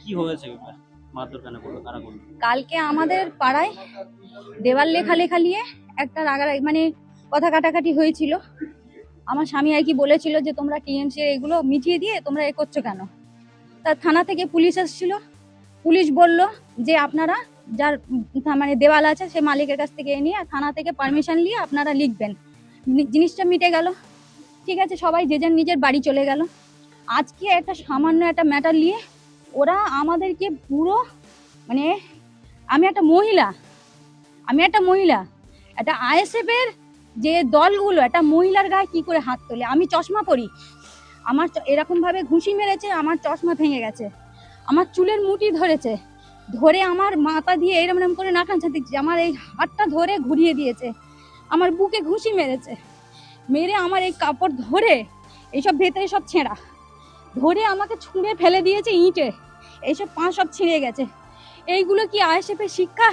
কি হয়েছে কালকে আমাদের পাড়ায় দেওয়াল লেখা লেখা নিয়ে একটা রাগারাগি মানে কথা কাটাকাটি হয়েছিল। আমার স্বামী আর কি বলেছিল যে, তোমরা টিএমসি এগুলো মিটিয়ে দিয়ে তোমরা এ করছ কেন? তা থানা থেকে পুলিশ এসেছিল পুলিশ বলল যে, আপনারা যার মানে দেওয়াল আছে, সে মালিকের কাছ থেকে নিয়ে থানা থেকে পারমিশন নিয়ে আপনারা লিখবেন। জিনিসটা মিটে গেল। ঠিক আছে, সবাই যে যার নিজের বাড়ি চলে গেল। আজকে একটা সামান্য একটা ম্যাটার নিয়ে ওরা আমাদেরকে পুরো মানে আমি একটা মহিলা, আমি একটা মহিলা, একটা আইএসএফ এর যে দলগুলো, একটা মহিলার গায়ে কি করে হাত তোলে? আমি চশমা পরি। আমার চ- এরকম ভাবে ঘুষি মেরেছে, আমার চশমা ভেঙে গেছে। আমার চুলের মুঠি ধরেছে। ধরে আমার মাথা দিয়ে এরম এরম করে নাকান ছাতি আমার এই হাতটা ধরে ঘুরিয়ে দিয়েছে। আমার বুকে ঘুষি মেরেছে। মেরে আমার এই কাপড় ধরে এইসব ভেতরে সব ছেঁড়া। ধরে আমাকে ছুঁড়ে ফেলে দিয়েছে ইঁটে। এইসব পা সব ছিঁড়ে গেছে। এইগুলো কি আইএসএফ শিক্ষা?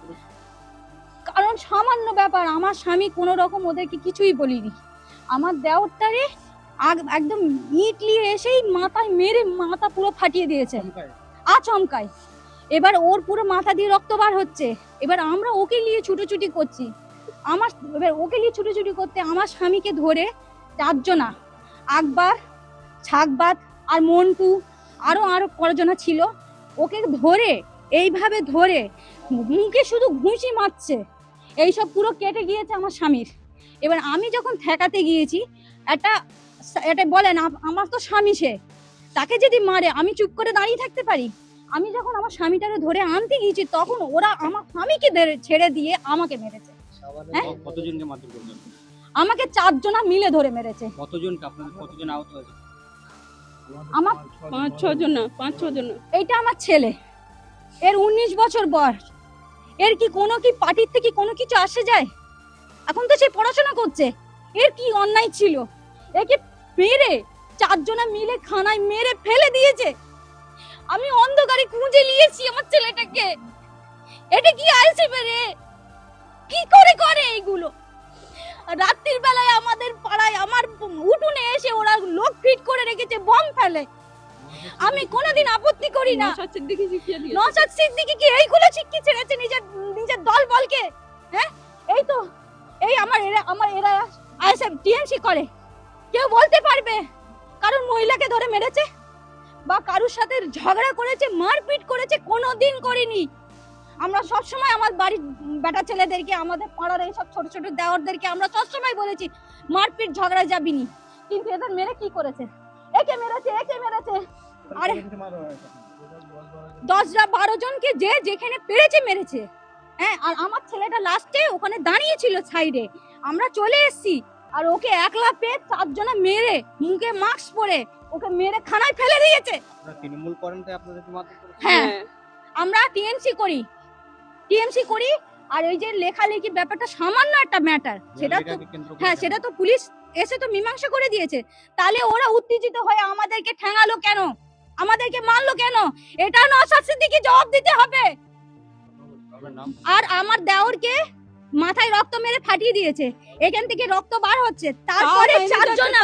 করেছে কারণ সামান্য ব্যাপার আমার স্বামী কোনো রকম ওদেরকে কিছুই বলিনি। আমার দেওরটারে একদম ইট নিয়ে এসেই মাথায় মেরে মাথা পুরো ফাটিয়ে দিয়েছে। আচমকায় এবার ওর পুরো মাথা দিয়ে রক্ত বার হচ্ছে। এবার আমরা ওকে নিয়ে ছুটোছুটি করছি। আমার এবার ওকে নিয়ে ছুটোছুটি করতে আমার স্বামীকে ধরে চারজনা আকবর ছাকবাদ আর মন্টু আরও আরও কজনা ছিল। ওকে ধরে এইভাবে ধরে মুখে শুধু ঘুষি মারছে। এইসব পুরো কেটে গিয়েছে আমার স্বামীর। এবার আমি যখন ঠেকাতে গিয়েছি একটা এটা বলেন আমার তো স্বামী সে। তাকে যদি মারে আমি চুপ করে দাঁড়িয়ে থাকতে পারি? আমি যখন আমার স্বামীটাকে ধরে আনতে গিয়েছি তখন ওরা আমার স্বামীকে ছেড়ে দিয়ে আমাকে মেরেছে। হ্যাঁ? আমাকে চারজনা মিলে ধরে মেরেছে। আপনাদের কতজন আহত হয়েছে? আমার পাঁচ ছ জন না, পাঁচ ছ জন না। এইটা আমার ছেলে। এর উনিশ বছর বয়স। এর কি কোনো কি পার্টির থেকে কোনো কিছু আসে যায়? এখন তো সে পড়াশোনা করছে। এর কি অন্যায় ছিল? একে মেরে চারজনা মিলে খানায় মেরে ফেলে দিয়েছে। আমি অন্ধকারে খুঁজে নিয়েছি আমার ছেলেটাকে। এটা কি আইসে রে? কি করে করে এইগুলো? রাত্রির আমার উঠোনে এসে ওরা লোক ফিট করে রেখেছে বম ফেলে। আমি কোনোদিন আপত্তি করি না। নওশাদ সিদ্দিকী শিখিয়ে। নসাদ সিদ্দিকি কি এইগুলো শিক্ষি ছেড়েছে নিজের নিজের দল বলকে হ্যাঁ? এই তো এই আমার এরা আমার এরা আইএসএফ টিএমসি করে। কেউ বলতে পারবে কারণ মহিলাকে ধরে মেরেছে? বা কারুর সাথে ঝগড়া করেছে মারপিট করেছে কোনোদিন করিনি। আমরা সব সময় আমার বাড়ির বেটা ছেলেদেরকে আমাদের পাড়ার এইসব ছোট ছোট দেওয়ারদেরকে আমরা সবসময় বলেছি মারপিট ঝগড়া যাবিনি। কিন্তু এদের মেরে কি করেছে? একে মেরেছে একে মেরেছে। আরে দশটা বারো জনকে যে যেখানে পেরেছে মেরেছে। হ্যাঁ আর আমার ছেলেটা লাস্টে ওখানে দাঁড়িয়ে ছিল সাইডে আমরা চলে এসেছি আর ওকে একলা পেয়ে চারজনে মেরে মুখে মাস্ক পরে ওকে মেরে খানায় ফেলে দিয়েছে। আপনারা তৃণমূল করেন হ্যাঁ আমরা টিএমসি করি। টিএমসি করি আর ওই যে লেখালেখি ব্যাপারটা সামান্য একটা ম্যাটার সেটা তো হ্যাঁ সেটা তো পুলিশ এসে তো মীমাংসা করে দিয়েছে। তাহলে ওরা উত্তেজিত হয়ে আমাদেরকে ঠেঙালো কেন? আমাদেরকে মারলো কেন? এটা নসাদ সিদ্দিকি জবাব দিতে হবে। আর আমার দেওরকে মাথায় রক্ত মেরে ফাটিয়ে দিয়েছে। এখান থেকে রক্ত বার হচ্ছে। তারপরে চারজনা।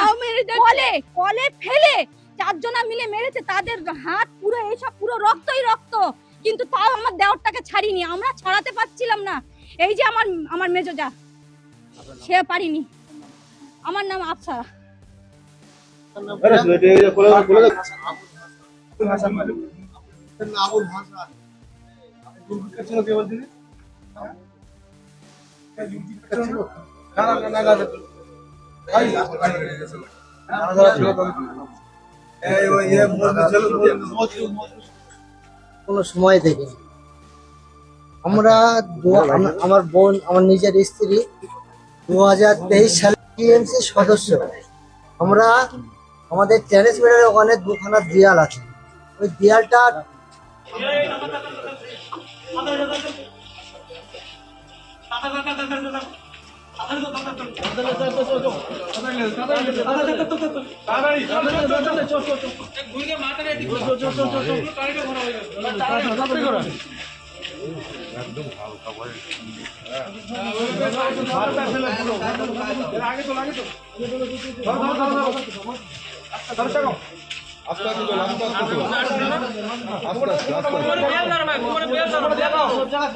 কলে কলে ফেলে চারজনা মিলে মেরেছে। তাদের হাত পুরো এইসব পুরো রক্তই রক্ত। কিন্তু তাও আমার দেওরটাকে ছাড়িনি, আমরা ছাড়াতে পারছিলাম না। এই যে আমার আমার আপনার নাম? সে পারিনি। আমার নাম আফসারা কোনো সময় দেখিনি। আমরা আমার বোন আমার নিজের স্ত্রী দু হাজার তেইশ সালে টিএমসি সদস্য। আমরা আমাদের ট্যানেসমেন্টের ওখানে দুখানা দেয়াল আছে। ওই দেয়ালটা একদম হালকা ভাই আগে তো লাগে তো আস্তে আস্তে চলো আস্তে আস্তে চলো আস্তে আস্তে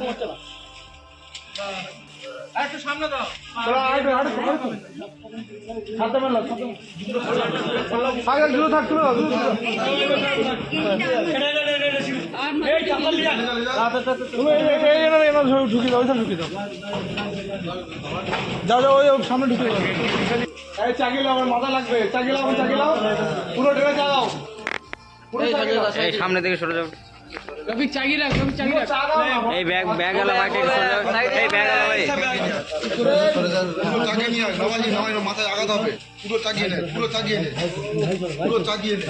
আস্তে আস্তে। আগে থাক। তুমি এই- দাও ঢুকিয়ে দাও যাও যাও ওই সামনে ঢুকিয়ে দাও এই চাকিয়ে আমার মাথা লাগবে। চাকিয়ে লাও চাকিয়ে লাও পুরো চালাও। পুরো এই সামনে থেকে সরে যাও। পুরো চালাও না, এই ব্যাগ ব্যাগ আলা ভাই এই ব্যাগ আলা ভাই পুরো চাকিয়ে নিয়ে নামাজি নামাই মাথায় আঘাত হবে। পুরো চাকিয়ে নে পুরো চাকিয়ে নে পুরো চাকিয়ে নে।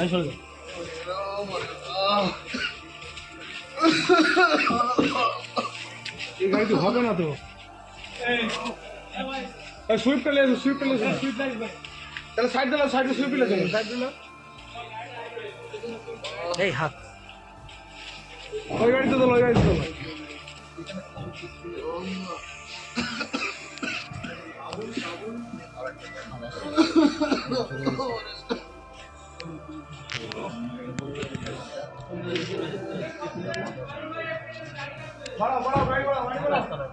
এই গাড়িতে হবে না তো। সুইফট পেলে সুইফট পেলে সুইফট তাহলে সাইড দিলাম সাইডে সুইফট পেলে সাইড দিলাম এই হাত। ওই গাড়িতে তোলো ওই গাড়িতে তোলো বাড়াও বাড়াও গাড়ি বাড়াও গাড়ি বাড়াও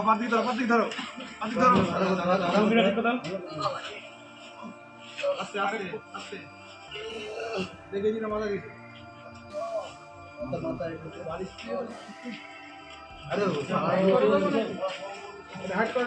পাতি ধরো পাতি ধরো পাতি ধরো আস্তে আস্তে আস্তে দেখে দিন মাথা দিতে হাট করে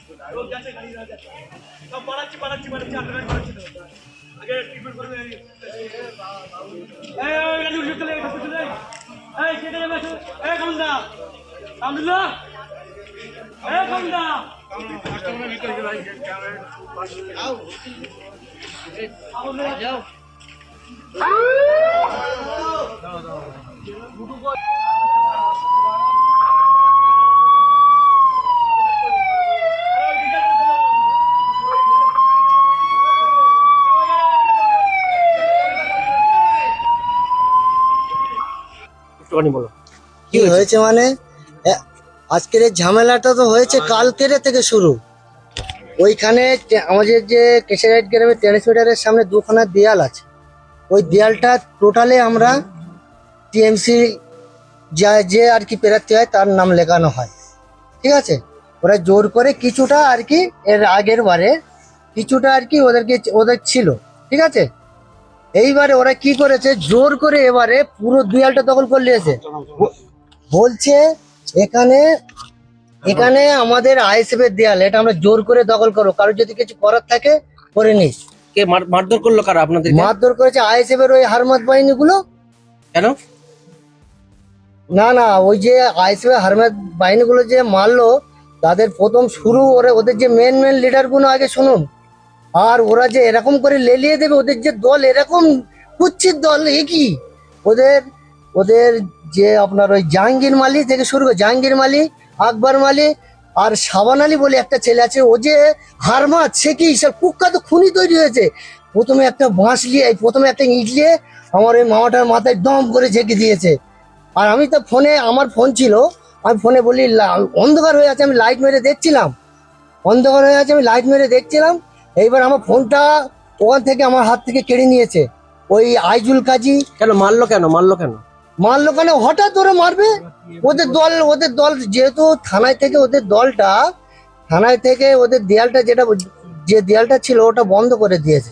পালাচ্ছি পালাচ্ছি পালাচ্ছি আপনার পালাচ্ছি আগে ট্রিটমেন্ট করবে এই কেটে যাবে এই কমদা কামদুল্লাহ এই কমদা যাও দাও দাও কি হয়েছে? মানে? আজকের এই ঝামেলাটা তো হয়েছে কালকের থেকে শুরু। ওইখানে আমাদের যে কেশারাইট গ্রামের ট্রান্সমিটারের সামনে দুখানা দেয়াল আছে। ওই দেয়ালটা টোটালে আমরা টিএমসি যা যে আর কি প্রার্থী হয় তার নাম লেখানো হয়। ঠিক আছে? ওরা জোর করে কিছুটা আর কি এর আগের বারে কিছুটা আর কি ওদেরকে ওদের ছিল। ঠিক আছে? এইবারে ওরা কি করেছে? জোর করে এবারে পুরো দেয়ালটা দখল করে নিয়েছে। বলছে এখানে এখানে আমাদের আইএসএফ এর দেয়াল এটা আমরা জোর করে দখল করো কারোর যদি কিছু করার থাকে করে নিস। কে মার- মারধর করল কারা আপনাদের মারধর করেছে আইএসএফ এর ওই হারমাত বাহিনীগুলো? কেন? না না ওই যে আইএসএফ হারমাত বাহিনীগুলো যে মারলো তাদের প্রথম শুরু ওরা ওদের যে মেন মেন লিডারগুলো আগে শুনুন। আর ওরা যে এরকম করে লেলিয়ে দেবে, ওদের যে দল এরকম কুচ্ছির দল, এ কি? ওদের ওদের যে আপনার ওই জাহাঙ্গীর মালি থেকে শুরু করে, জাহাঙ্গীর মালি, আকবর মালি আর সাবান আলী বলে একটা ছেলে আছে, ও যে হারমাত সে কি সব কুখ্যাত খুনি তৈরি হয়েছে? প্রথমে একটা বাঁশ নিয়ে প্রথমে একটা ইট নিয়ে আমার ওই মামাটার মাথায় দম করে ঝেঁকে দিয়েছে। আর আমি তো ফোনে, আমার ফোন ছিল, আমি ফোনে বলি অন্ধকার হয়ে আছে, আমি লাইট মেরে দেখছিলাম। অন্ধকার হয়ে আছে, আমি লাইট মেরে দেখছিলাম। এইবার আমার ফোনটা ওখান থেকে আমার হাত থেকে কেড়ে নিয়েছে। ওই আইজুল কাজী। কেন মারলো কেন মারলো কেন? মারলো কেন? হঠাৎ ওরা মারবে? ওদের দল ওদের দল যেহেতু থানায় থেকে ওদের দলটা থানায় থেকে ওদের দেয়ালটা যেটা যে দেয়ালটা ছিল ওটা বন্ধ করে দিয়েছে।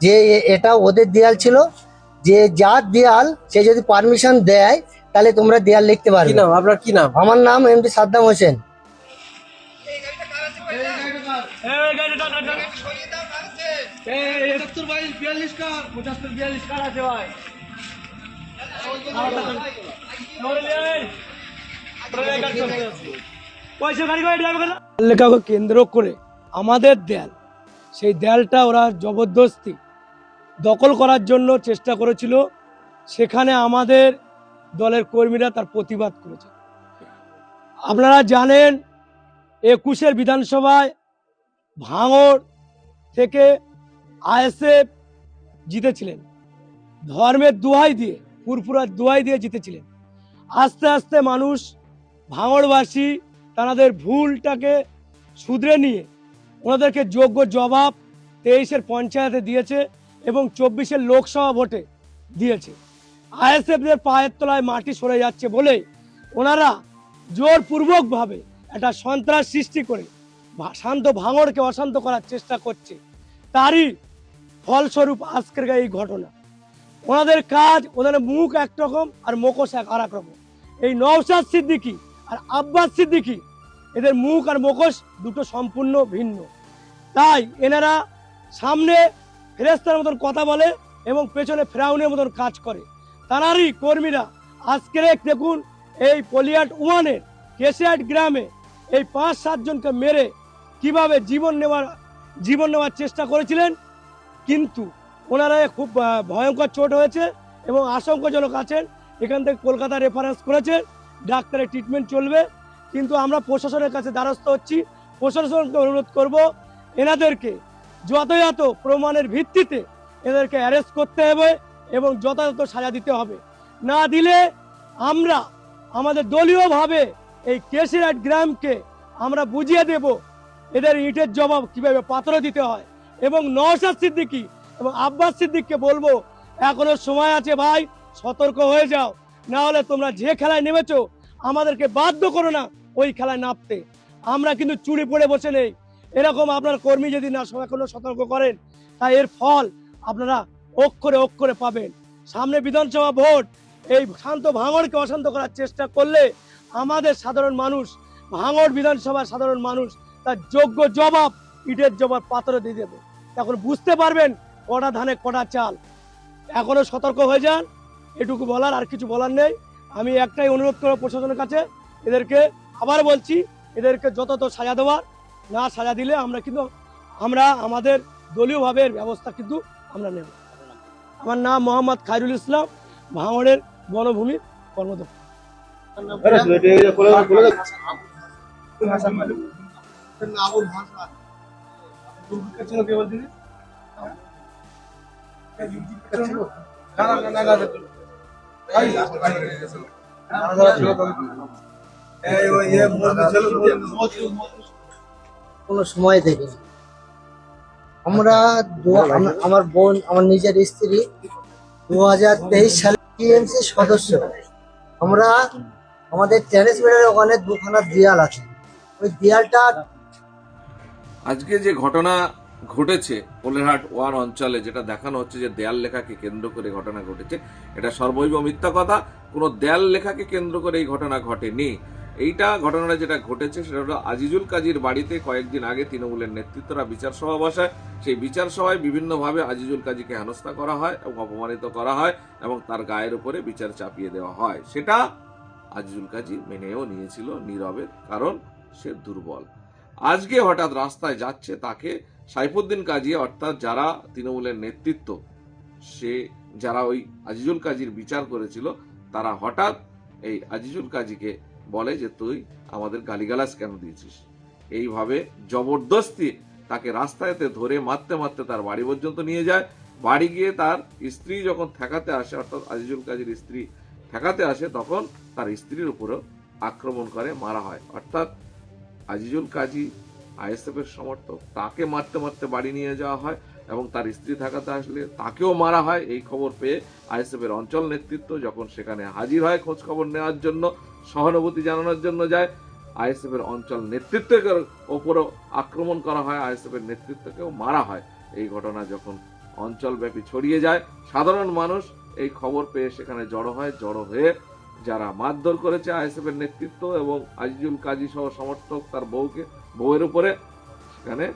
যে এটা ওদের দেয়াল ছিল যে যার দেয়াল সে যদি পারমিশন দেয় তাহলে তোমরা দেয়াল লিখতে কি পারবে নাম? আপনার কি নাম? আমার নাম এমডি সাদ্দাম হোসেন। একাত্তর বাইশ বিয়াল্লিশ কার পঁচাত্তর বিয়াল্লিশ কার আছে ভাই লেখাকে কেন্দ্র করে আমাদের দেয়াল, সেই দেয়ালটা ওরা জবরদস্তি দখল করার জন্য চেষ্টা করেছিল। সেখানে আমাদের দলের কর্মীরা তার প্রতিবাদ করেছে। আপনারা জানেন, একুশের বিধানসভায় ভাঙড় থেকে আইএসএফ জিতেছিলেন। ধর্মের দোহাই দিয়ে, পুরপুরার দোহাই দিয়ে জিতেছিলেন। আস্তে আস্তে মানুষ ভাঙড়বাসী তাদের ভুলটাকে শুধরে নিয়ে ওনাদেরকে যোগ্য জবাব তেইশের পঞ্চায়েতে দিয়েছে এবং চব্বিশের লোকসভা ভোটে দিয়েছে। আইএসএফদের পায়ের তলায় মাটি সরে যাচ্ছে বলে ওনারা জোরপূর্বকভাবে একটা সন্ত্রাস সৃষ্টি করে শান্ত ভাঙড়কে অশান্ত করার চেষ্টা করছে। তারই ফলস্বরূপ আজকের এই ঘটনা। ওনাদের কাজ ওদের মুখ একরকম আর মুখোশ এক আর রকম। এই নওশাদ সিদ্দিকী আর আব্বাস সিদ্দিকী, এদের মুখ আর মুখোশ দুটো সম্পূর্ণ ভিন্ন। তাই এনারা সামনে ফেরেস্তার মতন কথা বলে এবং পেছনে ফেরাউনের মতন কাজ করে। তারারই কর্মীরা আজকের দেখুন, এই পলিয়াট ওয়ানের কেশিয়াট গ্রামে এই পাঁচ সাতজনকে মেরে কীভাবে জীবন নেওয়ার জীবন নেওয়ার চেষ্টা করেছিলেন কিন্তু ওনারা খুব ভয়ঙ্কর চোট হয়েছে এবং আশঙ্কাজনক আছেন। এখান থেকে কলকাতা রেফারেন্স করেছেন, ডাক্তারের ট্রিটমেন্ট চলবে। কিন্তু আমরা প্রশাসনের কাছে দ্বারস্থ হচ্ছি। প্রশাসনকে অনুরোধ করব, এনাদেরকে যথাযথ প্রমাণের ভিত্তিতে এদেরকে অ্যারেস্ট করতে হবে এবং যথাযথ সাজা দিতে হবে। না দিলে আমরা, আমাদের দলীয়ভাবে এই কেশিরাট গ্রামকে আমরা বুঝিয়ে দেব। এদের ইটের জবাব কীভাবে পাথরে দিতে হয়। এবং নওশাদ সিদ্দিকি এবং আব্বাস সিদ্দিককে বলব, এখনও সময় আছে ভাই, সতর্ক হয়ে যাও। না হলে তোমরা যে খেলায় নেমেছো, আমাদেরকে বাধ্য করো না ওই খেলায় নামতে। আমরা কিন্তু চুরি পড়ে বসে নেই। এরকম আপনার কর্মী যদি না এখনও সতর্ক করেন তা এর ফল আপনারা অক্ষরে অক্ষরে পাবেন। সামনে বিধানসভা ভোট, এই শান্ত ভাঙড়কে অশান্ত করার চেষ্টা করলে আমাদের সাধারণ মানুষ, ভাঙড় বিধানসভার সাধারণ মানুষ, তার যোগ্য জবাব ইটের জবাব পাথরে দিয়ে দেবে এখন বুঝতে পারবেন কটা ধানে কটা চাল এখনও সতর্ক হয়ে যান এটুকু বলার আর কিছু বলার নেই আমি একটাই অনুরোধ করব প্রশাসনের কাছে এদেরকে আবার বলছি এদেরকে যত সাজা দেওয়ার না সাজা দিলে আমরা কিন্তু আমরা আমাদের দলীয়ভাবে ব্যবস্থা কিন্তু আমরা নেব আমার নাম মোহাম্মদ খায়রুল ইসলাম ভাঙড়ের বনভূমি কর্মদক্ষ কোনো সময় থেকে আমরা আমার বোন, আমার নিজের স্ত্রী দু হাজার তেইশ সালে টিএমসি সদস্য। আমরা আমাদের ট্রান্সমিটারের ওখানে দুখানা দেয়াল আছে। ওই দেয়ালটা আজকে যে ঘটনা ঘটেছে পোলেরহাট ওয়ান অঞ্চলে, যেটা দেখানো হচ্ছে যে দেয়াল লেখাকে কেন্দ্র করে ঘটনা ঘটেছে, এটা সর্বৈব মিথ্যা কথা। কোনো দেয়াল লেখাকে কেন্দ্র করে এই ঘটনা ঘটেনি। এইটা ঘটনাটা যেটা ঘটেছে, সেটা হলো আজিজুল কাজীর বাড়িতে কয়েকদিন আগে তৃণমূলের নেতৃত্বরা বিচার সভা বসায়। সেই বিচার সভায় বিভিন্নভাবে আজিজুল কাজীকে হেনস্থা করা হয় এবং অপমানিত করা হয় এবং তার গায়ের উপরে বিচার চাপিয়ে দেওয়া হয়। সেটা আজিজুল কাজী মেনেও নিয়েছিল নীরবে কারণ, সে দুর্বল। আজকে হঠাৎ রাস্তায় যাচ্ছে তাকে সাইফুদ্দিন কাজী, অর্থাৎ যারা তৃণমূলের নেতৃত্ব, সে যারা ওই আজিজুল কাজীর বিচার করেছিল, তারা হঠাৎ এই আজিজুল কাজীকে বলে যে, তুই আমাদের গালিগালাজ কেন দিয়েছিস? এইভাবে জবরদস্তি তাকে রাস্তায়তে ধরে মারতে মারতে তার বাড়ি পর্যন্ত নিয়ে যায়। বাড়ি গিয়ে তার স্ত্রী যখন ঠেকাতে আসে, অর্থাৎ আজিজুল কাজীর স্ত্রী ঠেকাতে আসে, তখন তার স্ত্রীর উপরও আক্রমণ করে, মারা হয়। অর্থাৎ আজিজুল কাজী আইএসএফ এর সমর্থক, তাকে মারতে মারতে বাড়ি নিয়ে যাওয়া হয় এবং তার স্ত্রী থাকাতে আসলে তাকেও মারা হয় এই খবর পেয়ে আইএসএফ এর অঞ্চল নেতৃত্ব যখন সেখানে হাজির হয় খোঁজ খবর নেওয়ার জন্য, সহানুভূতি জানানোর জন্য যায় আইএসএফ এর অঞ্চল নেতৃত্বের ওপরও আক্রমণ করা হয় আইএসএফ এর নেতৃত্বকেও মারা হয়। এই ঘটনা যখন অঞ্চলব্যাপী ছড়িয়ে যায়, সাধারণ মানুষ এই খবর পেয়ে সেখানে জড়ো হয়, জড়ো হয়ে যারা মারধর করেছে আইএসএফ এর নেতৃত্ব এবং আজিজুল কাজী সহ সমর্থক তার বউকে, বউয়ের উপরে, সেখানে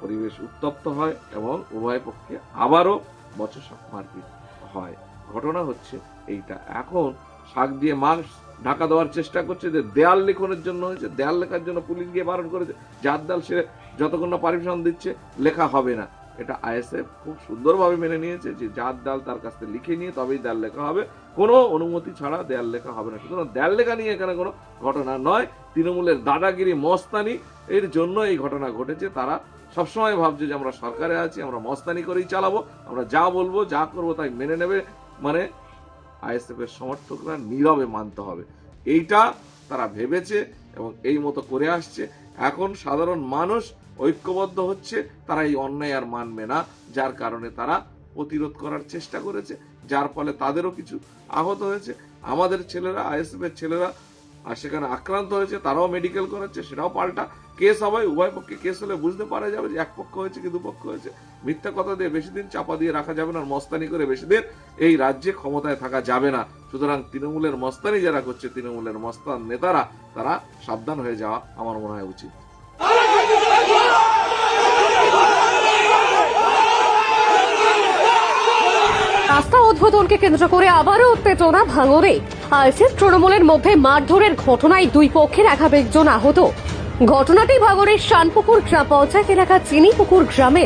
পরিবেশ উত্তপ্ত হয় এবং উভয় পক্ষে আবারও বচসা মারপিট হয়। ঘটনা হচ্ছে এইটা। এখন শাক দিয়ে মাছ ঢাকা দেওয়ার চেষ্টা করছে যে দেয়াল লিখনের জন্য হয়েছে। দেয়াল লেখার জন্য পুলিশ গিয়ে বারণ করেছে। যার দেয়াল সে যতক্ষণ না পারমিশন দিচ্ছে, লেখা হবে না। এটা আইএসএফ খুব সুন্দরভাবে মেনে নিয়েছে যে যার দেয়াল তার কাছ থেকে লিখে নিয়ে তবেই দেয়াল লেখা হবে। কোনো অনুমতি ছাড়া দেয়াল লেখা হবে না। সুতরাং দেয়াল লেখা নিয়ে এখানে কোনো ঘটনা নয়। তৃণমূলের দাদাগিরি মস্তানি, এর জন্য এই ঘটনা ঘটেছে। তারা সবসময় ভাবছে যে আমরা সরকারে আছি, আমরা মস্তানি করেই চালাবো, আমরা যা বলব, যা করব তাই মেনে নেবে। মানে আইএসএফ এর সমর্থকরা নীরবে মানতে হবে। এইটা তারা ভেবেছে এবং এই মতো করে আসছে। এখন সাধারণ মানুষ ঐক্যবদ্ধ হচ্ছে, তারা এই অন্যায় আর মানবে না, যার কারণে তারা প্রতিরোধ করার চেষ্টা করেছে, যার ফলে তাদেরও কিছু আহত হয়েছে। আমাদের ছেলেরা আইএসএফের ছেলেরা, আর সেখানে আক্রান্ত হয়েছে, তারাও মেডিকেল করাচ্ছে, সেটাও পাল্টা। কেস হবে উভয় পক্ষে কেস হলে বুঝতে পারা যাবে যে এক পক্ষ হয়েছে কি দুপক্ষ হয়েছে। মিথ্যা কথা দিয়ে বেশি দিন চাপা দিয়ে রাখা যাবে না মস্তানি করে বেশি দিন এই রাজ্যে ক্ষমতায় থাকা যাবে না। সুতরাং তৃণমূলের মস্তানি যারা করছে, তৃণমূলের মস্তান নেতারা, তারা সাবধান হয়ে যাওয়া আমার মনে হয় উচিত। রাস্তা উদ্বোধনকে কেন্দ্র করে আবারও উত্তেজনা ভাঙরে আইসিস তৃণমূলের মধ্যে মারধরের ঘটনায় দুই পক্ষের একাধিক জন আহত। ঘটনাটি ভাঙরের শানপুকুর গ্রাম পঞ্চায়েত এলাকা চিনিপুকুর গ্রামে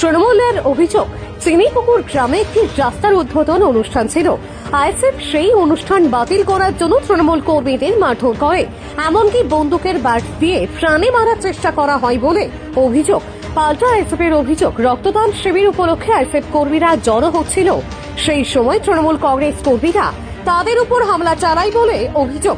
তৃণমূলের অভিযোগ চিনিপুকুর গ্রামে একটি রাস্তার উদ্বোধন অনুষ্ঠান ছিল। আইএসএফ সেই অনুষ্ঠান বাতিল করার জন্য তৃণমূল কর্মীদের মারধর করে। এমনকি বন্দুকের ব্যাট দিয়ে প্রাণে মারার চেষ্টা করা হয় বলে অভিযোগ। পাল্টা আইএসএফ এর অভিযোগ, রক্তদান শিবির উপলক্ষে আইএসএফ কর্মীরা জড়ো হচ্ছিল। সেই সময় তৃণমূল কংগ্রেস কর্মীরা তাদের উপর হামলা চালায় বলে অভিযোগ।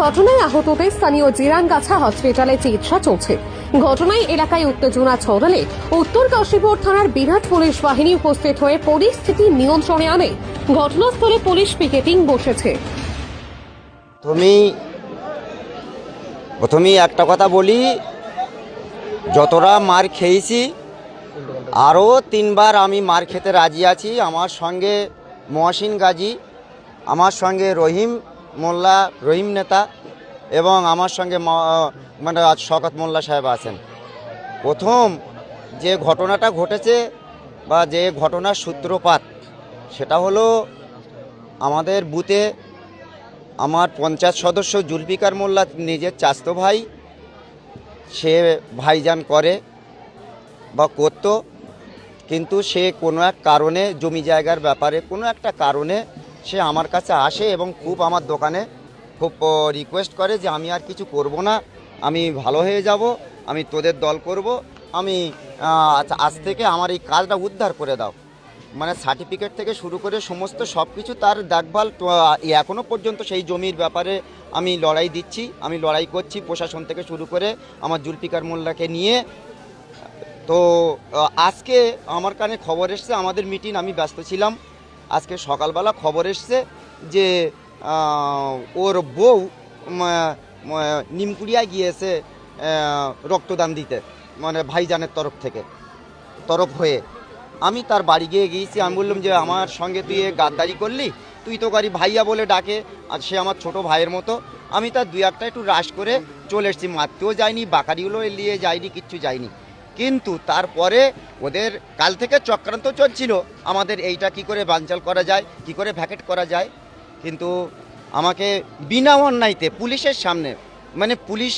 ঘটনায় আহতদের স্থানীয় জিরানগাছা হসপিটালে চিকিৎসা চলছে। ঘটনায় এলাকায় উত্তেজনা ছড়ালে উত্তর কাশীপুর থানার বিরাট পুলিশ বাহিনী উপস্থিত হয়ে পরিস্থিতি নিয়ন্ত্রণে আনে। ঘটনাস্থলে পুলিশ পিকেটিং বসেছে। তুমি, প্রথমেই একটা কথা বলি যতটা মার খেয়েছি, আরও তিনবার আমি মার খেতে রাজি আছি। আমার সঙ্গে মহাসিন গাজী, আমার সঙ্গে রহিম মোল্লা, রহিম নেতা এবং আমার সঙ্গে মানে আজ শকত মোল্লা সাহেব আছেন। প্রথম যে ঘটনাটা ঘটেছে বা যে ঘটনার সূত্রপাত, সেটা হলো আমাদের বুথে আমার পঞ্চায়েত সদস্য জুলফিকার মোল্লা, নিজের চাস্ত ভাই, সে ভাইজান করে বা করতো, কিন্তু সে কোনো এক কারণে জমি জায়গার ব্যাপারে, কোনো একটা কারণে সে আমার কাছে আসে এবং খুব আমার দোকানে খুব রিকোয়েস্ট করে যে আমি আর কিছু করব না। আমি ভালো হয়ে যাব আমি তোদের দল করব আমি আহ, আজ- থেকে আমার এই কাজটা উদ্ধার করে দাও। মানে সার্টিফিকেট থেকে শুরু করে সমস্ত সব কিছু তার দেখভাল আহ, পর্যন্ত সেই জমির ব্যাপারে আমি লড়াই দিচ্ছি আমি লড়াই করছি প্রশাসন থেকে শুরু করে আমার জুলফিকার মোল্লাকে নিয়ে। তো আজকে আমার কানে খবর এসছে আমাদের মিটিং আমি ব্যস্ত ছিলাম। আজকে সকালবেলা খবর এসছে যে ওর বউ নিমকুড়িয়ায় গিয়েছে রক্তদান দিতে মানে ভাইজানের তরফ থেকে, তরফ হয়ে। আমি তার বাড়ি গিয়ে গিয়েছি, আমি বললাম যে আমার সঙ্গে তুই গাদ্দারি করলি, তুই তো গাড়ি ভাইয়া বলে ডাকে, আর সে আমার ছোট ভাইয়ের মতো। আমি তার দুই একটা একটু রাশ করে চলে এসেছি, মারতেও যাইনি, বাকারিগুলো নিয়ে যাইনি, কিচ্ছু যাইনি। কিন্তু তারপরে ওদের কাল থেকে চক্রান্ত চলছিল, আমাদের এইটা কি করে বানচাল করা যায়, কি করে ভ্যাকেট করা যায়। কিন্তু আমাকে বিনা অন্যায়তে পুলিশের সামনে মানে পুলিশ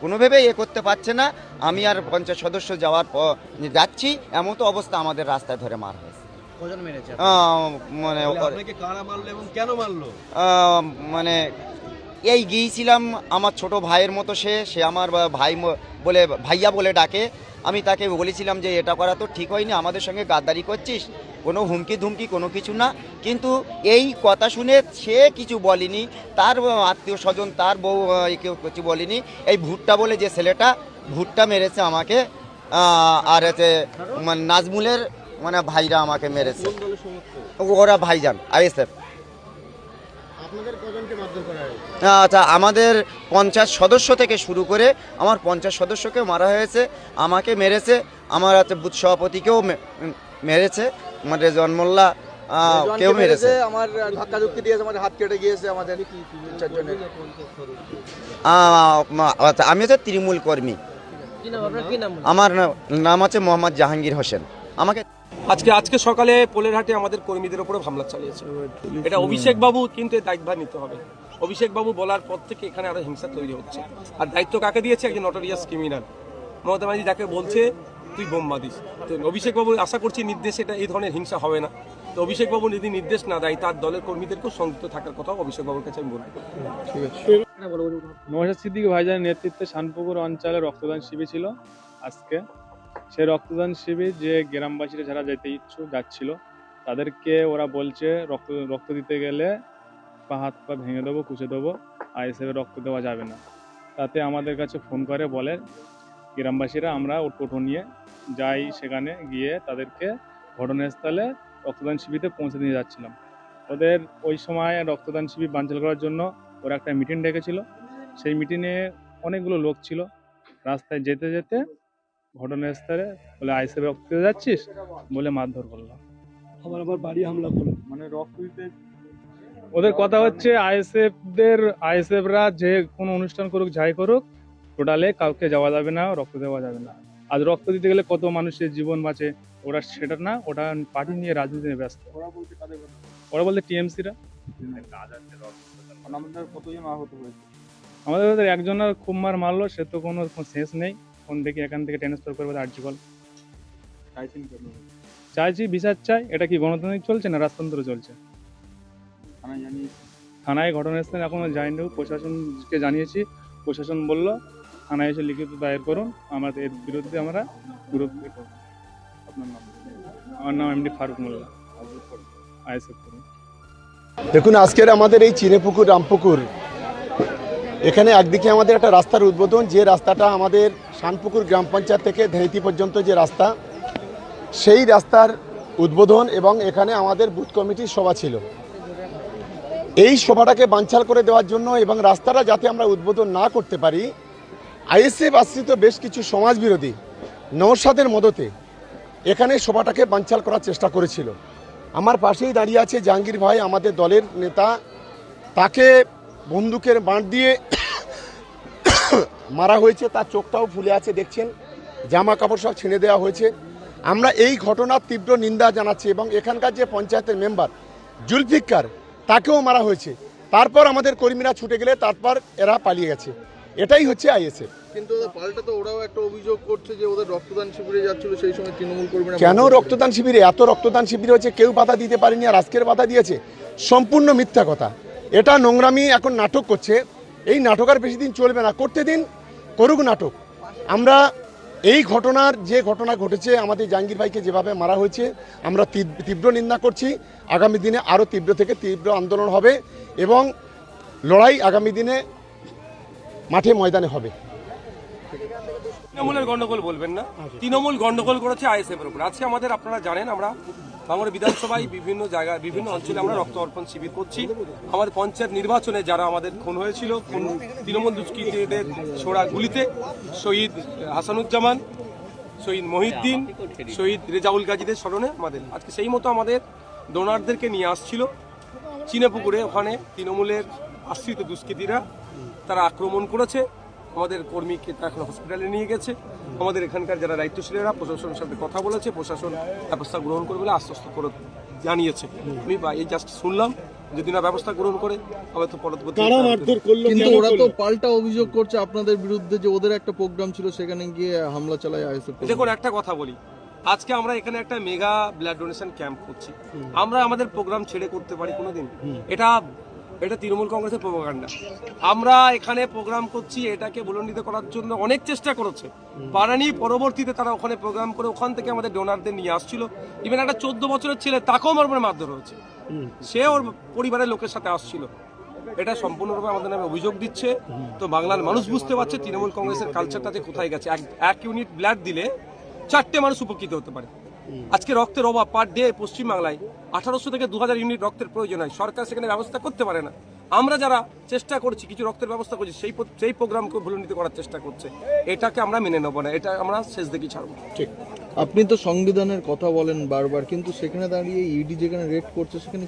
কোনো কোনোভাবে এ করতে পারছে না। আমি আর পঞ্চায়েত সদস্য যাওয়ার পর যাচ্ছি এমন তো অবস্থা আমাদের রাস্তায় ধরে মার হয়েছে। মানে মানে এই গিয়েছিলাম আমার ছোট ভাইয়ের মতো সে সে আমার ভাই বলে ভাইয়া বলে ডাকে। আমি তাকে বলেছিলাম যে এটা করা তো ঠিক হয়নি আমাদের সঙ্গে গাদ্দারি করছিস কোনো হুমকি ধুমকি কোনো কিছু না। কিন্তু এই কথা শুনে সে কিছু বলেনি তার আত্মীয় স্বজন তার বউ কেউ কিছু বলেনি। এই ভুট্টা বলে যে ছেলেটা ভুট্টা মেরেছে আমাকে আর হচ্ছে মানে নাজমুলের মানে ভাইরা আমাকে মেরেছে। ওরা ভাইজান আইএসএফ। আচ্ছা আমাদের পঞ্চায়েত সদস্য থেকে শুরু করে আমার পঞ্চাশ সদস্যকে মারা হয়েছে আমাকে মেরেছে আমার হচ্ছে বুথ সভাপতিকেও মেরেছে আমাদের জন্মল্লা কেউ মেরেছে আমার ধাক্কা ধুক্কি দিয়েছে আমাদের হাত কেটে গিয়েছে আমাদের আচ্ছা আমি হচ্ছে তৃণমূল কর্মী। আমার নাম আছে মোহাম্মদ জাহাঙ্গীর হোসেন। আমাকে আজকে আজকে সকালে পোলেরহাটে আমাদের কর্মীদের উপরে হামলা চালিয়েছে। এটা অভিষেক বাবু কিন্তু দায়িত্ব নিতে হবে। অভিষেক বাবু বলার পর থেকে এখানে আরও হিংসা তৈরি হচ্ছে। আর দায়িত্ব কাকে দিয়েছে? একজন নটোরিয়াস ক্রিমিনাল মমতা ব্যানার্জি যাকে বলছে, তুই বোম্বা দিস। তো অভিষেক বাবু আশা করছি নির্দেশ এটা, এই ধরনের হিংসা হবে না। তো অভিষেক বাবু যদি নির্দেশ না দেয়, তার দলের কর্মীদেরকেও সংযুক্ত থাকার কথা অভিষেক বাবুর কাছে আমি বলব। নওশাদ সিদ্দিকী ভাইজানের নেতৃত্বে শানপুকুর অঞ্চলে রক্তদান শিবির ছিল আজকে। সেই রক্তদান শিবির যে গ্রামবাসীরা যারা যেতে ইচ্ছুক, যাচ্ছিল, তাদেরকে ওরা বলছে রক্ত রক্ত দিতে গেলে পা হাত পা ভেঙে দেবো কুচে দেবো আর হিসেবে রক্ত দেওয়া যাবে না। তাতে আমাদের কাছে ফোন করে বলে গ্রামবাসীরা আমরা ও টোটো নিয়ে যাই সেখানে গিয়ে তাদেরকে ঘটনাস্থলে রক্তদান শিবিরে পৌঁছে দিয়ে যাচ্ছিলাম। ওদের ওই সময় রক্তদান শিবির বানচাল করার জন্য ওরা একটা মিটিং ডেকেছিল। সেই মিটিংয়ে অনেকগুলো লোক ছিল। রাস্তায় যেতে যেতে ঘটনাস্থলে বলে আইসে রক্ত দিতে যাচ্ছিস? বলে মারধর করল আমার আবার বাড়ি হামলা করল। মানে রক্ত দিতে ওদের কথা হচ্ছে আইএসএফ দের আইএসএফরা যে কোনো অনুষ্ঠান করুক যাই করুক টোটালে কাউকে যাওয়া যাবে না রক্ত দেওয়া যাবে না। আজ রক্ত দিতে গেলে কত মানুষের জীবন বাঁচে ওরা সেটা না ওটা পার্টি নিয়ে রাজনীতি নিয়ে ব্যস্ত। ওরা বলতে টিএমসিরা। আমাদের কতজন আহত হয়েছে? আমাদের ওদের একজনের খুব মার মারলো সে তো কোনো শেষ নেই। ফোন থেকে এখান থেকে ট্রান্সফার করবে আর্জিকল চাইছি বিচার চাই এটা কি গণতান্ত্রিক চলছে না রাজতন্ত্র চলছে? থানায় ঘটনাস্থলে এখনও যায়নি প্রশাসনকে জানিয়েছি। প্রশাসন বলল থানায় এসে লিখিত দায়ের করুন। আমাদের এর বিরুদ্ধে আমরা করব আপনার নাম। আমার নাম এমডি ফারুক মোল্লা। আইএসএফ দেখুন আজকের আমাদের এই চিনেপুকুর রামপুকুর এখানে একদিকে আমাদের একটা রাস্তার উদ্বোধন। যে রাস্তাটা আমাদের শানপুকুর গ্রাম পঞ্চায়েত থেকে ধেঁতি পর্যন্ত যে রাস্তা সেই রাস্তার উদ্বোধন এবং এখানে আমাদের বুথ কমিটির সভা ছিল। এই সভাটাকে বাঞ্ছাল করে দেওয়ার জন্য এবং রাস্তাটা যাতে আমরা উদ্বোধন না করতে পারি, আইএসএফ আশ্রিত বেশ কিছু সমাজবিরোধী নৌসাদের মদতে এখানে সভাটাকে বাঞ্ছাল করার চেষ্টা করেছিল। আমার পাশেই দাঁড়িয়ে আছে জাহাঙ্গীর ভাই, আমাদের দলের নেতা। তাকে বন্দুকের বাঁট দিয়ে মারা হয়েছে, তার চোখটাও ফুলে আছে, দেখছেন? জামা কাপড় সব ছিঁড়ে দেওয়া হয়েছে। আমরা এই ঘটনার তীব্র নিন্দা জানাচ্ছি এবং এখানকার যে পঞ্চায়েতের মেম্বার, জুলফিকার তাকেও মারা হয়েছে। তারপর আমাদের কর্মীরা ছুটে গেলে তারপর এরা পালিয়ে গেছে। এটাই হচ্ছে আইএসএ কিন্তু পাল্টা তো ওরাও একটা অভিযোগ করছে যে ওদের রক্তদান শিবিরে যাচ্ছিল সেই সময় তৃণমূল কর্মীরা কেন রক্তদান শিবিরে? এত রক্তদান শিবিরে হয়েছে কেউ বাধা দিতে পারেনি আর আজকের বাধা দিয়েছে। সম্পূর্ণ মিথ্যা কথা। এটা নোংরামি এখন নাটক করছে। এই নাটক আর বেশি দিন চলবে না। করতে দিন করুক নাটক। আমরা এই ঘটনার যে ঘটনা ঘটেছে আমাদের জাহাঙ্গীর ভাইকে যেভাবে মারা হয়েছে আমরা তীব্র নিন্দা করছি। আগামী দিনে আরও তীব্র থেকে তীব্র আন্দোলন হবে এবং লড়াই আগামী দিনে মাঠে ময়দানে হবে। তৃণমূলের গন্ডগোল বলবেন না। তৃণমূল গন্ডগোল করেছে আইএসএফ এর উপর। আজকে আমাদের আপনারা জানেন, আমরা বাংলা বিধানসভায় বিভিন্ন জায়গায়, বিভিন্ন অঞ্চলে আমরা রক্ত অর্পণ শিবির করছি। আমাদের পঞ্চায়েত নির্বাচনে যারা আমাদের খুন হয়েছিল, খুন তৃণমূল দুষ্কৃতীদের ছোড়া গুলিতে, শহীদ হাসানুজ্জামান, শহীদ মহিউদ্দিন, শহীদ রেজাউল গাজীদের স্মরণে আমাদের আজকে সেই মতো আমাদের ডোনারদেরকে নিয়ে আসছিল। চিনেপুকুরে ওখানে তৃণমূলের আশ্রিত দুষ্কৃতীরা তারা আক্রমণ করেছে। আমাদের কর্মীকে তারা এখন হসপিটালে নিয়ে গেছে। আমাদের এখানকার যারা দায়িত্বশীলেরা প্রশাসনের সাথে কথা বলেছে। প্রশাসন ব্যবস্থা গ্রহণ করবে বলে আশ্বস্ত করে জানিয়েছে। আমি বা এই জাস্ট শুনলাম যদি না ব্যবস্থা গ্রহণ করে তবে তো পরবর্তী কিন্তু ওরা তো পাল্টা অভিযোগ করছে আপনাদের বিরুদ্ধে যে ওদের একটা প্রোগ্রাম ছিল সেখানে গিয়ে হামলা চালায় আইএসএফ দেখুন একটা কথা বলি। আজকে আমরা এখানে একটা মেগা ব্লাড ডোনেশন ক্যাম্প করছি। আমরা আমাদের প্রোগ্রাম ছেড়ে করতে পারি কোনোদিন? এটা এটা তৃণমূল কংগ্রেসের প্রোপাগান্ডা আমরা এখানে প্রোগ্রাম করছি এটাকে বুলন্ডিত করার জন্য অনেক চেষ্টা করেছে। পারানি পরবর্তীতে তারা ওখানে প্রোগ্রাম করে ওখান থেকে আমাদের ডোনারদের নিয়ে আসছিল। ইভেন একটা চোদ্দ বছরের ছেলে তাকেও আমার উপরে মারধর হয়েছে। সে ওর পরিবারের লোকের সাথে আসছিল। এটা সম্পূর্ণরূপে আমাদের নামে অভিযোগ দিচ্ছে। তো বাংলার মানুষ বুঝতে পারছে তৃণমূল কংগ্রেসের কালচারটা যে কোথায় গেছে। এক- এক ইউনিট ব্লাড দিলে চারটে মানুষ উপকৃত হতে পারে। আজকে রক্তের অভাব পার ডে পশ্চিমবাংলায় আঠারোশো থেকে দু হাজার ইউনিট রক্তের প্রয়োজন হয়। সরকার সেখানে ব্যবস্থা করতে পারে না। আমরা যারা চেষ্টা করছি কিছু রক্তের ব্যবস্থা করছি সেই সেই প্রোগ্রামকে ভুলন্ডিত করার চেষ্টা করছে। এটাকে আমরা মেনে নেব না এটা আমরা শেষ দেখি ছাড়বো। ঠিক। আপনি তো সংবিধানের কথা বলেন বারবার কিন্তু সেখানে দাঁড়িয়ে ইডি যেখানে রেড করছে সেখানে